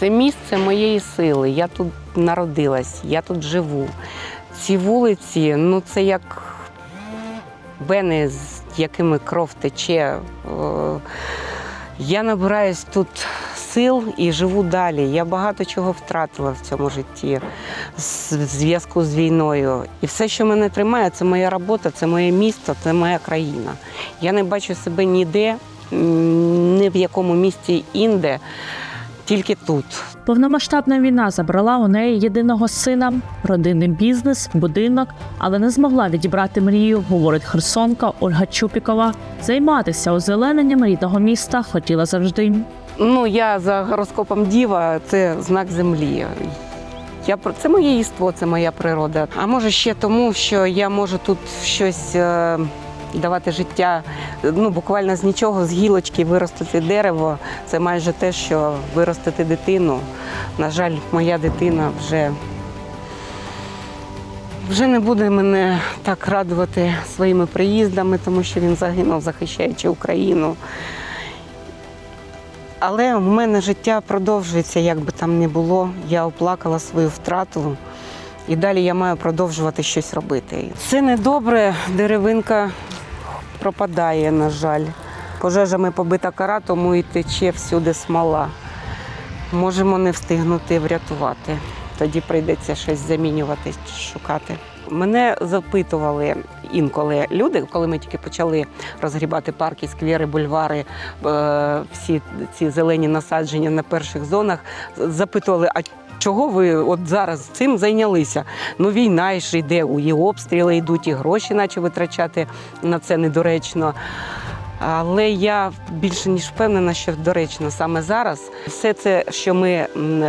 Це місце моєї сили. Я тут народилась, я тут живу. Ці вулиці, ну це як вени, з якими кров тече. Е, Я набираюсь тут сил і живу далі. Я багато чого втратила в цьому житті в зв'язку з війною. І все, що мене тримає, це моя робота, це моє місто, це моя країна. Я не бачу себе ніде, ні в якому місті інде, тільки тут. Повномасштабна війна забрала у неї єдиного сина, родинний бізнес, будинок, але не змогла відібрати мрію, говорить херсонка Ольга Чупікова. Займатися озелененням рідного міста хотіла завжди. Ну, я за гороскопом діва, це знак землі. Я про це моє єство, це моя природа. А може ще тому, що я можу тут щось е, давати життя. Ну, буквально з нічого, з гілочки виростити дерево. Це майже те, що виростити дитину. На жаль, моя дитина вже, вже не буде мене так радувати своїми приїздами, тому що він загинув, захищаючи Україну. Але в мене життя продовжується, як би там не було. Я оплакала свою втрату, і далі я маю продовжувати щось робити. Це недобре, деревинка пропадає, на жаль. Пожежами побита кара, тому і тече всюди смола. Можемо не встигнути врятувати. Тоді прийдеться щось замінювати, шукати. Мене запитували інколи люди, коли ми тільки почали розгрібати парки, сквери, бульвари, е, всі ці зелені насадження на перших зонах, запитували, а чого ви от зараз цим зайнялися? Ну, війна ж йде, і обстріли йдуть, і гроші наче витрачати на це недоречно. Але я більше ніж впевнена, що доречно саме зараз все це, що ми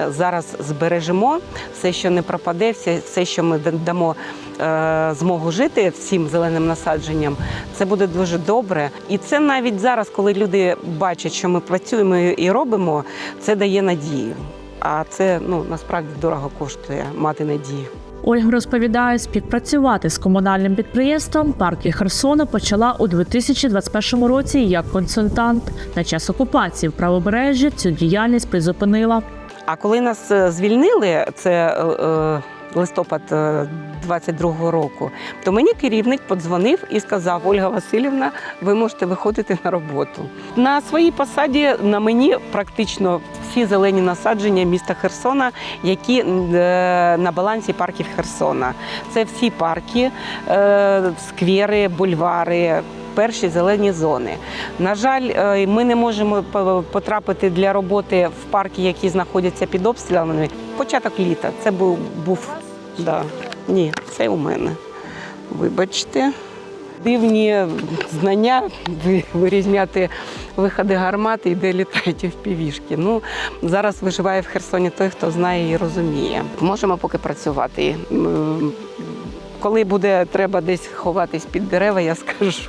зараз збережемо, все, що не пропаде, все, що ми дамо е, змогу жити всім зеленим насадженням, це буде дуже добре. І це навіть зараз, коли люди бачать, що ми працюємо і робимо, це дає надію. А це ну насправді дорого коштує мати надію. Ольга розповідає, співпрацювати з комунальним підприємством парки Херсона почала у 2021 році як консультант. На час окупації в правобережжі цю діяльність призупинила. А коли нас е, звільнили, це е, е, листопад е, 22-го року, то мені керівник подзвонив і сказав: Ольга Васильівна, ви можете виходити на роботу. На своїй посаді на мені практично всі зелені насадження міста Херсона, які е, на балансі парків Херсона. Це всі парки, е, сквери, бульвари. Перші зелені зони. На жаль, е, ми не можемо потрапити для роботи в парки, які знаходяться під обстрілами. Початок літа. Це був був да. ні, це у мене. Вибачте. Дивні знання вирізняти виходи гармати і де літають впівішки. Ну зараз виживає в Херсоні той, хто знає і розуміє. Можемо поки працювати. Коли буде треба десь ховатись під дерева, я скажу.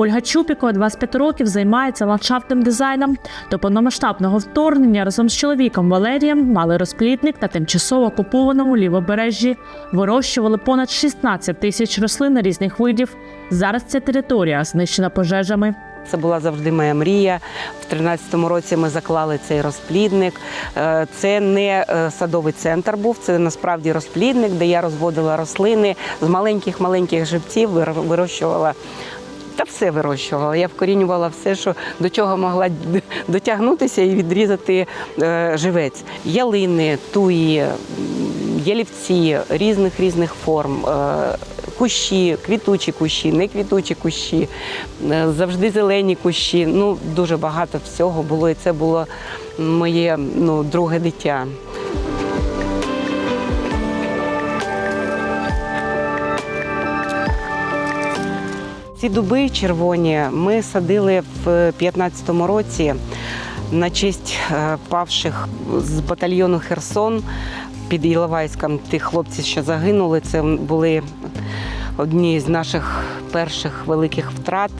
Ольга Чупікова 25 років займається ландшафтним дизайном. До повномасштабного вторгнення разом з чоловіком Валерієм мали розплідник на тимчасово окупованому лівобережжі. Вирощували понад 16 тисяч рослин різних видів. Зараз ця територія знищена пожежами. Це була завжди моя мрія. В 13-му році ми заклали цей розплідник. Е, Це не е, садовий центр був, це насправді розплідник, де я розводила рослини з маленьких-маленьких живців, вирощувала. Та все вирощувала. Я вкорінювала все, що до чого могла дотягнутися і відрізати е, живець. Ялини, туї, ялівці різних різних форм. е, Кущі, квітучі кущі, не квітучі кущі, е, завжди зелені кущі. Ну, дуже багато всього було, і це було моє ну, друге дитя. Ці дуби червоні ми садили в 15-му році на честь е, павших з батальйону Херсон під Іловайськом. Тих хлопців, що загинули, це були одні з наших перших великих втрат.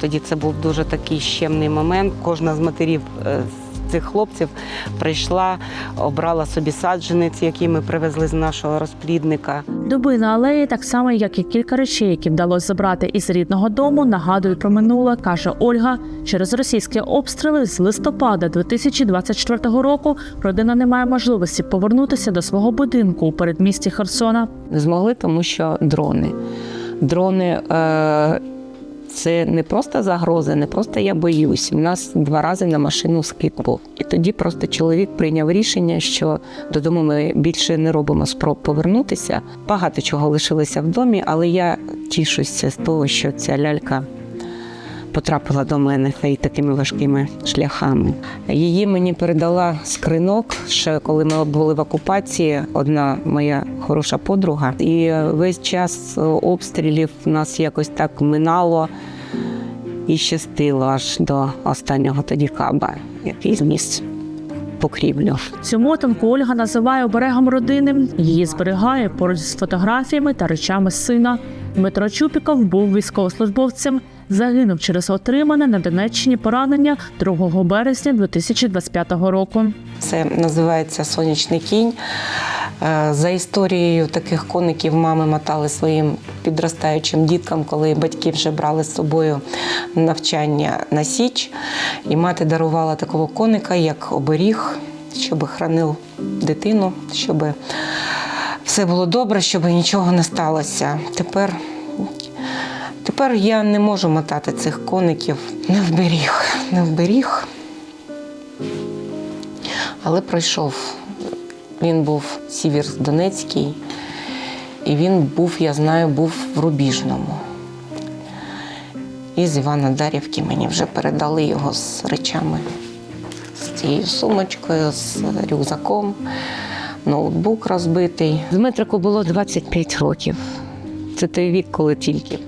Тоді це був дуже такий щемний момент. Кожна з матерів е, цих хлопців прийшла, обрала собі саджанець, який ми привезли з нашого розплідника. Дуби на алеї, так само як і кілька речей, які вдалося забрати із рідного дому, нагадують про минуле, каже Ольга. Через російські обстріли з листопада 2024 року родина не має можливості повернутися до свого будинку у передмісті Херсона. Не змогли, тому що дрони. Дрони е, це не просто загроза, не просто я боюсь. У нас два рази на машину був. І тоді просто чоловік прийняв рішення, що додому ми більше не робимо спроб повернутися. Багато чого лишилося в домі, але я тішуся з того, що ця лялька. Потрапила до мене й такими важкими шляхами. Її мені передала скринок, ще коли ми були в окупації, одна моя хороша подруга. І весь час обстрілів нас якось так минало і щастило аж до останнього тоді каба, який зніс покрівлю. Цю мотанку Ольга називає оберегом родини. Її зберігає поруч з фотографіями та речами сина. Дмитро Чупіков був військовослужбовцем. Загинув через отримане на Донеччині поранення 2 березня 2025 року. Це називається сонячний кінь. Е, За історією таких коників мами мотали своїм підростаючим діткам, коли батьки вже брали з собою навчання на січ. І мати дарувала такого коника, як оберіг, щоб хранив дитину, щоб все було добре, щоб нічого не сталося. Тепер, тепер я не можу мотати цих коників. Не вберіг, не вберіг. Але пройшов. Він був Сіверськ Донецький, і він був, я знаю, був в Рубіжному. І з Івана Дарівки мені вже передали його з речами, з цією сумочкою, з рюкзаком, ноутбук розбитий. Дмитрику було 25 років. Це той вік, коли тільки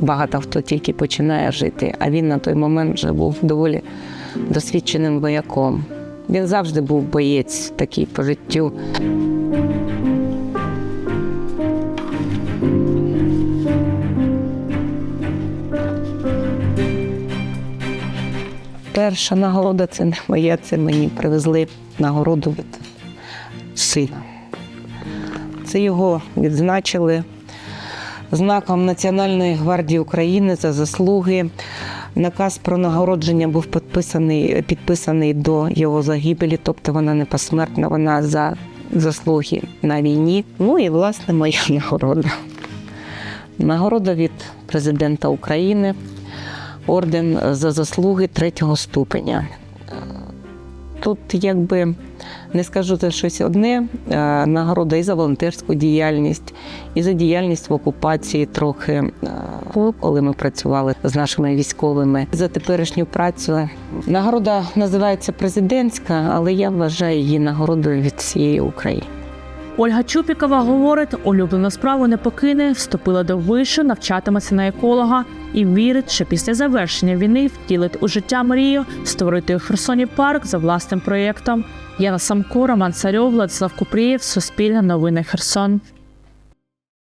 багато хто тільки починає жити, а він на той момент вже був доволі досвідченим вояком. Він завжди був боєць такий по життю. Перша нагорода це не моя, це мені привезли нагороду від сина. Це його відзначили знаком Національної гвардії України за заслуги. Наказ про нагородження був підписаний, підписаний до його загибелі, тобто вона не посмертна, вона за заслуги на війні. Ну і власне моя нагорода. Нагорода від президента України, орден за заслуги третього ступеня. Тут якби не скажу це щось одне. е, Нагорода і за волонтерську діяльність, і за діяльність в окупації трохи, е, коли ми працювали з нашими військовими. За теперішню працю нагорода називається президентська, але я вважаю її нагородою від всієї України. Ольга Чупікова говорить, улюблену справу не покине, вступила до вишу, навчатиметься на еколога і вірить, що після завершення війни втілить у життя мрію створити у Херсоні парк за власним проєктом. Яна Самко, Роман Царьов, Владислав Купрієв, Суспільне новини Херсон.